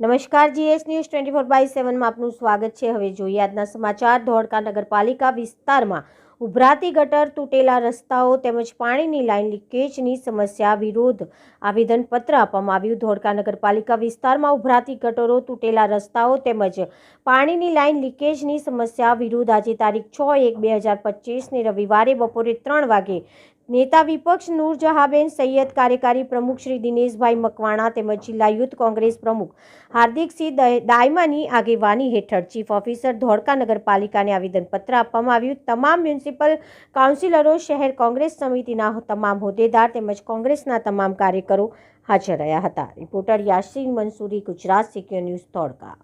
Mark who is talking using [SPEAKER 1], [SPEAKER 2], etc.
[SPEAKER 1] નમસ્કાર, GS news twenty four by સેવનમાં આપનું સ્વાગત છે. હવે જોઈએ આજના સમાચાર. ધોળકા નગરપાલિકા વિસ્તારમાં ઉભરાતી ગટર તૂટેલા રસ્તાઓ તેમજ પાણીની લાઇન લીકેજની સમસ્યા વિરોધ આવેદનપત્ર આપવામાં આવ્યું. ધોળકા નગરપાલિકા વિસ્તારમાં ઉભરાતી ગટરો તૂટેલા રસ્તાઓ તેમજ પાણીની લાઇન લીકેજની સમસ્યા વિરુદ્ધ આજે તારીખ છ એક બે હજાર પચીસને રવિવારે બપોરે ત્રણ વાગે નેતા વિપક્ષ નૂરજહાબેન સૈયદ કાર્યકારી પ્રમુખ શ્રી દિનેશભાઈ મકવાણા તેમજ જિલ્લા યુથ કોંગ્રેસ પ્રમુખ હાર્દિકસિંહ દય- દાયમાની આગેવાની હેઠળ ચીફ ઓફિસર ધોળકા નગરપાલિકાને આવેદનપત્ર આપવામાં આવ્યું. તમામ મ્યુનિસિપલ કાઉન્સિલરો, શહેર કોંગ્રેસ સમિતિના તમામ હોદ્દેદાર તેમજ કોંગ્રેસના તમામ કાર્યકરો હાજર રહ્યા હતા. Reporter Yasin Mansuri, Gujarat secure news Dholka.